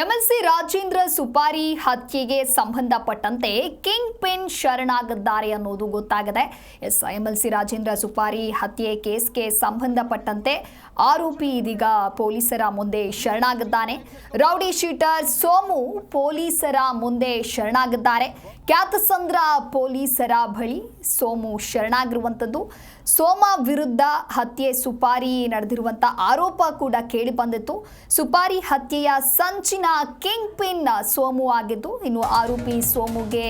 MLC Rajendra ಸುಪಾರಿ ಹತ್ಯೆಗೆ ಸಂಬಂಧಪಟ್ಟಂತೆ king pin ಶರಣಾಗಿದ್ದಾರೆ ಅನ್ನೋದು ಗೊತ್ತಾಗಿದೆ ಎಸ್ ಎಂಎಲ್ಸಿ ರಾಜೇಂದ್ರ ಸುಪಾರಿ ಹತ್ಯೆ ಕೇಸ್ಗೆ ಸಂಬಂಧಪಟ್ಟಂತೆ ಆರೋಪಿ ಇದೀಗ ಪೊಲೀಸರ ಮುಂದೆ ಶರಣಾಗಿದ್ದಾನೆ. ರೌಡಿ ಶೀಟರ್ ಸೋಮು ಪೊಲೀಸರ ಮುಂದೆ ಶರಣಾಗಿದ್ದಾರೆ. ಖ್ಯಾತಸಂದ್ರ ಪೊಲೀಸರ ಬಳಿ ಸೋಮು ಶರಣಾಗಿರುವಂಥದ್ದು. ಸೋಮ ವಿರುದ್ಧ ಹತ್ಯೆ ಸುಪಾರಿ ನಡೆದಿರುವಂಥ ಆರೋಪ ಕೂಡ ಕೇಳಿ ಬಂದಿತ್ತು. ಸುಪಾರಿ ಹತ್ಯೆಯ ಸಂಚಿನ ಕಿಂಗ್ ಪಿನ್ ಸೋಮು ಆಗಿದ್ದು, ಇನ್ನು ಆರೋಪಿ ಸೋಮುಗೆ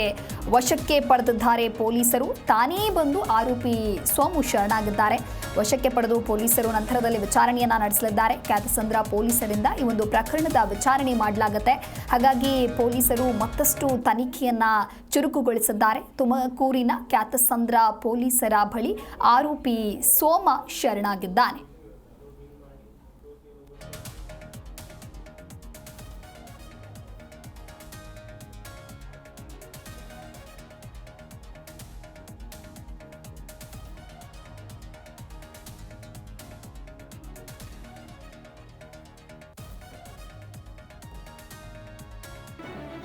ವಶಕ್ಕೆ ಪಡೆದಿದ್ದಾರೆ ಪೊಲೀಸರು. ತಾನೇ ಬಂದು ಆರೋಪಿ ಸೋಮು ಶರಣಾಗಿದ್ದಾರೆ. ವಶಕ್ಕೆ ಪಡೆದು ಪೊಲೀಸರು ನಂತರದಲ್ಲಿ ವಿಚಾರಣೆಯನ್ನ ನಡೆಸಲಿದ್ದಾರೆ. ಖ್ಯಾತಸಂದ್ರ ಪೊಲೀಸರಿಂದ ಈ ಒಂದು ಪ್ರಕರಣದ ವಿಚಾರಣೆ ಮಾಡಲಾಗುತ್ತೆ. ಹಾಗಾಗಿ ಪೊಲೀಸರು ಮತ್ತಷ್ಟು ತನಿಖೆಯನ್ನ ಚುರುಕುಗೊಳಿಸಿದ್ದಾರೆ. ತುಮಕೂರಿನ ಖ್ಯಾತಸಂದ್ರ ಪೊಲೀಸರ ಬಳಿ ಆರೋಪಿ ಸೋಮ ಶರಣಾಗಿದ್ದಾನೆ.